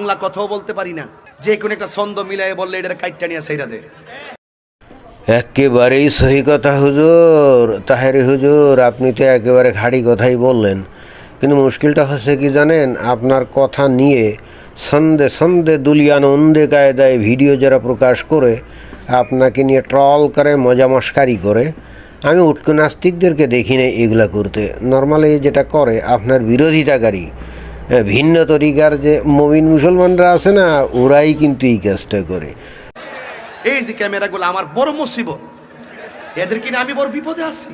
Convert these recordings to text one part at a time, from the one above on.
বাংলা কথাও বলতে পারি না। যে কোনো একটা ছন্দ মিলাই বললে এটা কাইটটা নিয়ে সাইরা দে। একেবারেই সহি কথা হুজুর, তাহেরি হুজুর, আপনি তো একেবারে খাড়ি কথাই বললেন। কিন্তু মুশকিলটা হচ্ছে কি জানেন, আপনার কথা নিয়ে সন্ধে সন্দে দুলিয়ান অন্ধে কায়দায় ভিডিও যারা প্রকাশ করে, আপনাকে নিয়ে ট্রল করে, মজা মস্কারি করে, আমি উটকো নাস্তিকদেরকে দেখি না এগুলা করতে। নর্মালি যেটা করে, আপনার বিরোধিতাকারী ভিন্ন তরিকার যে মমিন মুসলমানরা আছে না ওরাই কিন্তু এই কাজটা করে। এই যে ক্যামেরাগুলো আমার বড় মুসিবত। এদের কিনে আমি বড় বিপদে আছি।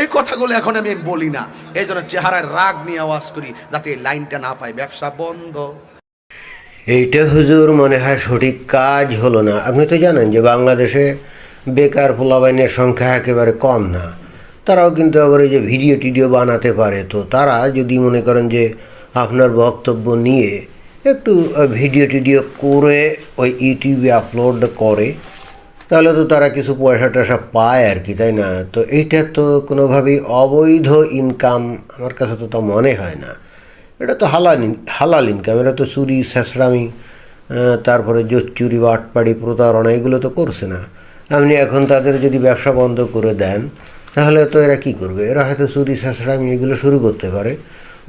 এই কথাগুলো এখন আমি বলি না। এই জন্য চেহারায় রাগ নিয়ে আওয়াজ করি যাতে এই লাইনটা না পায় ব্যবসা বন্ধ। এইটা হুজুর মনে হয় সঠিক কাজ হলো না। আপনি তো জানেন যে বাংলাদেশে বেকার পোলাবাইনের সংখ্যা একেবারে কম না। তারাও কিন্তু আবার এই যে ভিডিও টিডিও বানাতে পারে। তো তারা যদি মনে করেন যে আপনার বক্তব্য নিয়ে একটু ভিডিও টিডিও করে ওই ইউটিউবে আপলোড করে তাহলে তো তারা কিছু পয়সা টয়সা পায় আর কি তাই না? তো এইটা তো কোনোভাবেই অবৈধ ইনকাম আমার কাছে তো তা মনে হয় না। এটা তো হালাল হালাল ইনকাম এটা তো চুরি আহ, তারপরে চুরি বাটপাড়ি প্রতারণা এগুলো তো করছে না। আপনি এখন তাদের যদি ব্যবসা বন্ধ করে দেন তাহলে তো এরা কি করবে? এরা হয়তো চুরি ছেঁচড়ামি এগুলো শুরু করতে পারে।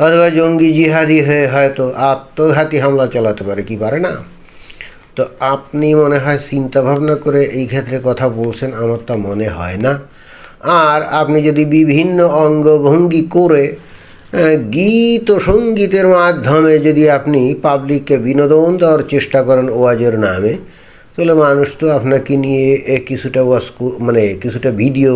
অথবা জঙ্গি জিহাদি হয়ে হয়তো আত্মঘাতী হামলা চালাতে পারে, কি পারে না? তো আপনি মনে হয় চিন্তা ভাবনা করে এই ক্ষেত্রে কথা বলছেন, আমার তা মনে হয় না। আর আপনি যদি বিভিন্ন অঙ্গভঙ্গি করে গীত ও সঙ্গীতের মাধ্যমে যদি আপনি পাবলিককে বিনোদন দেওয়ার চেষ্টা করেন ওয়াজের নামে, তাহলে মানুষ তো আপনাকে নিয়ে কিছুটা ওয়াজ মানে কিছুটা ভিডিও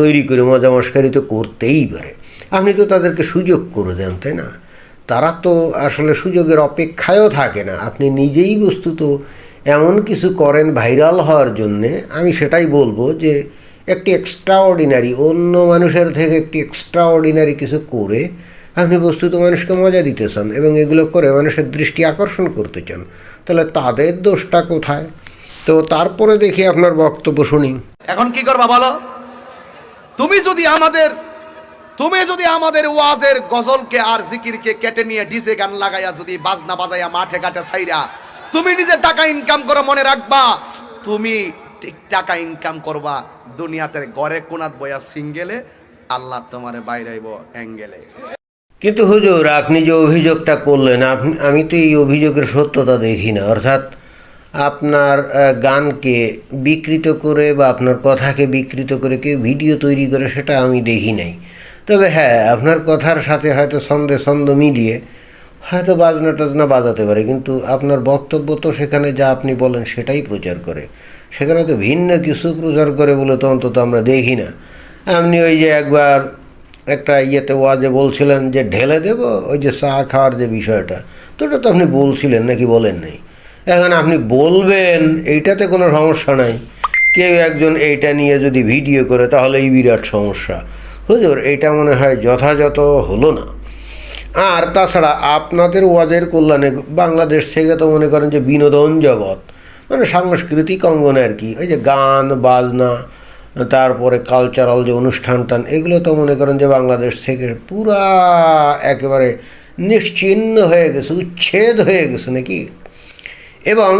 তৈরি করে মজা মস্কারি তো করতেই পারে। আপনি তো তাদেরকে সুযোগ করে দেন, তাই না? তারা তো আসলে সুযোগের অপেক্ষায়ও থাকে না। আপনি নিজেই বস্তুত এমন কিছু করেন ভাইরাল হওয়ার জন্যে, আমি সেটাই বলব যে একটি এক্সট্রা অর্ডিনারি অন্য মানুষের থেকে একটি এক্সট্রা অর্ডিনারি কিছু করে আপনি বস্তুত মানুষকে মজা দিতে চান এবং এগুলো করে মানুষের দৃষ্টি আকর্ষণ করতে চান। তাহলে তাদের দোষটা কোথায়? তো তারপরে দেখি আপনার বক্তব্য শুনি। এখন কি করবা বলো? তুমি যদি আমাদের তুমি যদি আমাদের ওয়াজের গজলকে আর জিকিরকে কেটে নিয়ে ডিজে গান লাগাইয়া যদি বাজনা বাজাইয়া মাঠে ঘাটে ছাইরা তুমি নিজে টাকা ইনকাম করো মনে রাখবা? তুমি ঠিক টাকা ইনকাম করবা। দুনিয়াতে গড়ে কোনাত বয়া সিঙ্গেলে আল্লাহ তোমারে বাইরাইব অ্যাঙ্গেলে কিন্তু হুজুর, আপনি যে অভিযোগটা করলেন, আপনি, আমি তো এই অভিযোগের সত্যতা দেখি না। অর্থাৎ আপনার গানকে বিকৃত করে বা আপনার কথাকে বিকৃত করে কেউ ভিডিও তৈরি করে, সেটা আমি দেখি নাই। তবে হ্যাঁ আপনার কথার সাথে হয়তো ছন্দে ছন্দ মিলিয়ে হয়তো বাজনা টাজনা বাজাতে পারে, কিন্তু আপনার বক্তব্য তো সেখানে যা আপনি বলেন সেটাই প্রচার করে। সেখানে তো ভিন্ন কিছু প্রচার করে বলে তো অন্তত আমরা দেখি না। আপনি ওই যে একবার একটা ইয়েতে ওয়াজে বলছিলেন যে ঢেলে দেব, ওই যে চা খাওয়ার যে বিষয়টা, তো ওটা তো আপনি বলছিলেন নাকি বলেন নাই? এখন আপনি বলবেন, এইটাতে কোনো সমস্যা নাই। কেউ একজন এইটা নিয়ে যদি ভিডিও করে, তাহলে এই বিরাট সমস্যা। হুজুর এইটা মনে হয় যথাযথ হলো না। আর তাছাড়া আপনাদের ওয়াজের কল্যাণে বাংলাদেশ থেকে তো মনে করেন যে বিনোদন জগৎ মানে সাংস্কৃতিক অঙ্গনে আর কি, ওই যে গান, বাজনা, তারপরে কালচারাল যে অনুষ্ঠান টান, এগুলো তো মনে করেন যে বাংলাদেশ থেকে পুরা একেবারে নিশ্চিহ্ন হয়ে গেছে, উচ্ছেদ হয়ে গেছে নাকি? এবং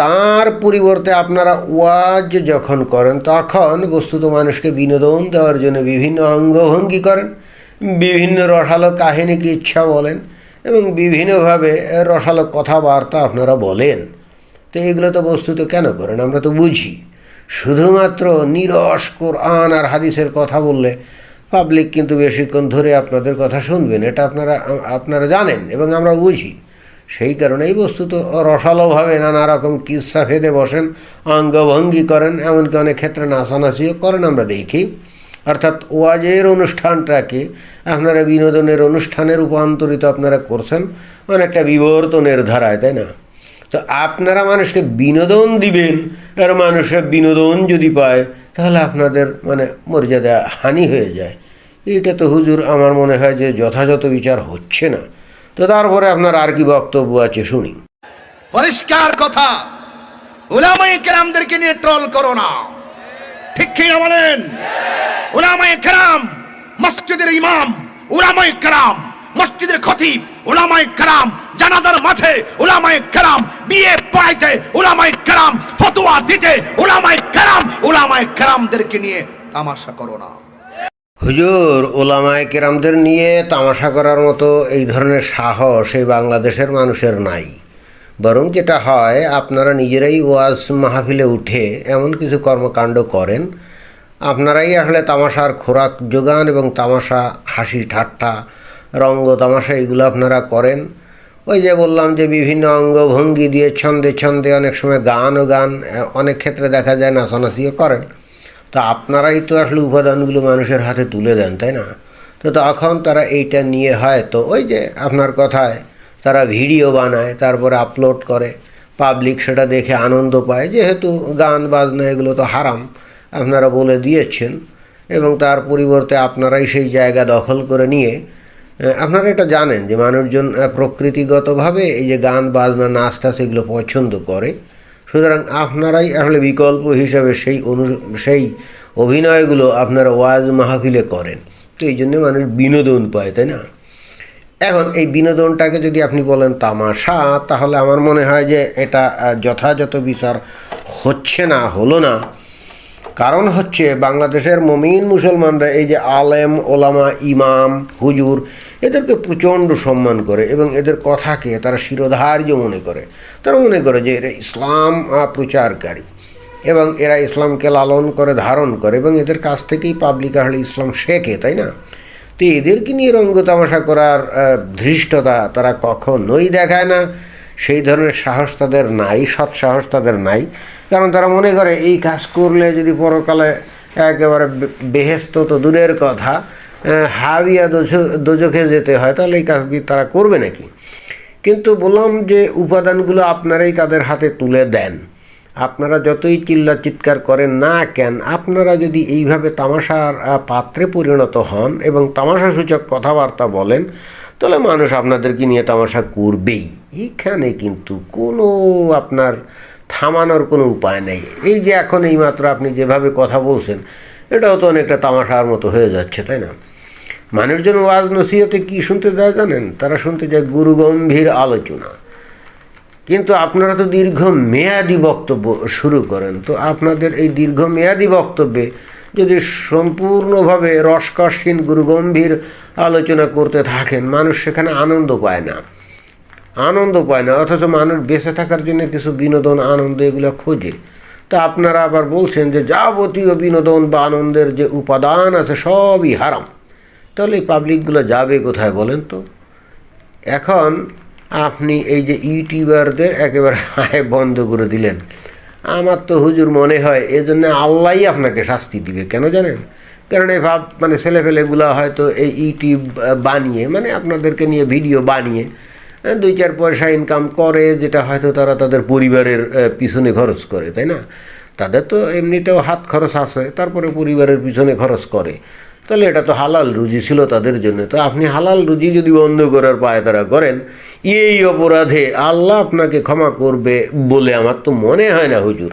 তার পরিবর্তে আপনারা ওয়াজ যখন করেন, তখন বস্তুত মানুষকে বিনোদন দেওয়ার জন্য বিভিন্ন অঙ্গভঙ্গি করেন, বিভিন্ন রসালো কাহিনীকে ইচ্ছা বলেন এবং বিভিন্নভাবে রসালো কথাবার্তা আপনারা বলেন। তো এগুলো তো বস্তুত কেন করেন? আমরা তো বুঝি। শুধুমাত্র নিরস কোরআন আর হাদিসের কথা বললে পাবলিক কিন্তু বেশিক্ষণ ধরে আপনাদের কথা শুনবেন, এটা আপনারা আপনারা জানেন এবং আমরা বুঝি। সেই কারণেই বস্তুত রসালোভাবে নানা রকম কিস্সা ফেদে বসেন, অঙ্গভঙ্গি করেন, এমনকি অনেক ক্ষেত্রে নাচানাচিও করেন আমরা দেখি। অর্থাৎ ওয়াজের অনুষ্ঠানটাকে আপনারা বিনোদনের অনুষ্ঠানে রূপান্তরিত আপনারা করছেন, অনেকটা বিবর্তনের ধারায়, তাই না? তো আপনারা মানুষকে বিনোদন দিবেন, আর মানুষের বিনোদন যদি পায়, তাহলে আপনাদের মানে মর্যাদা হানি হয়ে যায়। এটা তো হুজুর আমার মনে হয় যে যথাযথ বিচার হচ্ছে না। তো তারপরে আপনার আর কি বক্তব্য আছে শুনি। পরিষ্কার কথা। উলামায়ে কেরামদেরকে নিয়ে ট্রল করো না। ঠিক কি না বলেন? উলামায়ে কেরাম, মসজিদের ইমাম, উলামায়ে কেরাম, মসজিদের খতিব, উলামায়ে কেরাম, জানাজার মাঠে ওলামায়ে কেরাম বিয়ে পড়াইতে ওলামায়ে কেরাম, ফতোয়া দিতে ওলামায়ে কেরাম ওলামায়ে কেরামদেরকে নিয়ে তামাশা করো না। হুজুর, ওলামায় কেরামদের নিয়ে তামাশা করার মতো এই ধরনের সাহস এই বাংলাদেশের মানুষের নাই। বরং যেটা হয়, আপনারা নিজেরাই ওয়াজ মাহফিলে উঠে এমন কিছু কর্মকাণ্ড করেন, আপনারাই আসলে তামাশার খোরাক যোগান এবং তামাশা, হাসি ঠাট্টা, রঙ্গ তামাশা এগুলো আপনারা করেন। ওই যে বললাম যে বিভিন্ন অঙ্গভঙ্গি দিয়ে ছন্দে ছন্দে অনেক সময় গান ও গান অনেক ক্ষেত্রে দেখা যায় নাচানাচিও করেন। তো আপনারাই তো আসলে উপাদানগুলো মানুষের হাতে তুলে দেন, তাই না? তো তখন তারা এইটা নিয়ে হয় তো ওই যে আপনার কথায়, তারা ভিডিও বানায়, তারপরে আপলোড করে পাবলিক সেটা দেখে আনন্দ পায়, যেহেতু গান, বাজনা এগুলো তো হারাম, আপনারা বলে দিয়েছেন, এবং তার পরিবর্তে আপনারাই সেই জায়গা দখল করে নিয়ে আপনারা এটা জানেন যে মানুষজন প্রকৃতিগতভাবে এই যে গান, বাজনা, নাচ, টাচ এগুলো পছন্দ করে সুতরাং আপনারাই আসলে বিকল্প হিসাবে সেই অনু, সেই অভিনয়গুলো আপনারা ওয়াজ মাহফিলে করেন। তো এই জন্য মানুষ বিনোদন পায়, তাই না? এখন এই বিনোদনটাকে যদি আপনি বলেন তামাশা, তাহলে আমার মনে হয় যে এটা যথাযথ বিচার হচ্ছে না, হলো না। কারণ হচ্ছে বাংলাদেশের মমিন মুসলমানরা, এই যে আলেম, ওলামা, ইমাম, হুজুর এদেরকে প্রচণ্ড সম্মান করে এবং এদের কথাকে তারা শিরোধার্য মনে করে। তারা মনে করে যে এরা ইসলাম প্রচারকারী এবং এরা ইসলামকে লালন করে, ধারণ করে এবং এদের কাছ থেকেই পাবলিক আসলে ইসলাম শেখে, তাই না? তো এদেরকে নিয়ে রঙ্গ তামাশা করার ধৃষ্টতা তারা কখনোই দেখায় না। সেই ধরনের সাহস তাদের নাই, সৎ সাহস তাদের নাই। কারণ তারা মনে করে, এই কাজ করলে যদি পরকালে একেবারে বেহেস্ত তো দূরের কথা হাবিয়া দোজ- দোজখে যেতে হয়, তাহলে এই কাজ কি তারা করবে নাকি? কিন্তু বললাম যে উপাদানগুলো আপনারাই তাদের হাতে তুলে দেন। আপনারা যতই চিল্লা চিৎকার করেন না কেন, আপনারা যদি এইভাবে তামাশার পাত্রে পরিণত হন এবং তামাশা সূচক কথাবার্তা বলেন, তাহলে মানুষ আপনাদেরকে নিয়ে তামাশা করবেই। এখানে কিন্তু কোনো আপনার থামানোর কোনো উপায় নেই। এই যে এখন এইমাত্র আপনি যেভাবে কথা বলছেন, এটাও তো অনেকটা তামাশার মতো হয়ে যাচ্ছে, তাই না? মানুষজন ওয়াজ নসিহতে কি শুনতে যায় জানেন? তারা শুনতে যায় গুরুগম্ভীর আলোচনা। কিন্তু আপনারা তো দীর্ঘ মেয়াদি বক্তব্য শুরু করেন, তো আপনাদের এই দীর্ঘ মেয়াদি বক্তব্যে যদি সম্পূর্ণভাবে রসকসহীন গুরুগম্ভীর আলোচনা করতে থাকেন, মানুষ সেখানে আনন্দ পায় না। আনন্দ পায় না, অথচ মানুষ বেঁচে থাকার জন্য কিছু বিনোদন, আনন্দ এগুলো খোঁজে। তা আপনারা আবার বলছেন যে যাবতীয় বিনোদন বা আনন্দের যে উপাদান আছে সবই হারাম। তাহলে এই পাবলিকগুলো যাবে কোথায় বলেন তো? এখন আপনি এই যে ইউটিউবারদের একেবারে হায় বন্ধ করে দিলেন। আমার তো হুজুর মনে হয় এজন্য আল্লাহই আপনাকে শাস্তি দিবে, কেন জানেন? কারণ এই ভাব মানে ছেলেফেলেগুলো হয়তো এই ইউটিউব বানিয়ে মানে আপনাদেরকে নিয়ে ভিডিও বানিয়ে দুই চার পয়সা ইনকাম করে, যেটা হয়তো তারা তাদের পরিবারের পিছনে খরচ করে, তাই না? তাদের তো এমনিতেও হাত খরচ আছে, তারপরে পরিবারের পিছনে খরচ করে। তাহলে এটা তো হালাল রুজি ছিল তাদের জন্য। তো আপনি হালাল রুজি যদি বন্ধ করার পায় তারা করেন, এই অপরাধে আল্লাহ আপনাকে ক্ষমা করবে বলে আমার তো মনে হয় না হুজুর।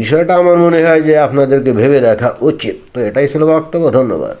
বিষয়টা আমার মনে হয় যে আপনাদেরকে ভেবে দেখা উচিত। তো এটাই ছিল বক্তব্য, ধন্যবাদ।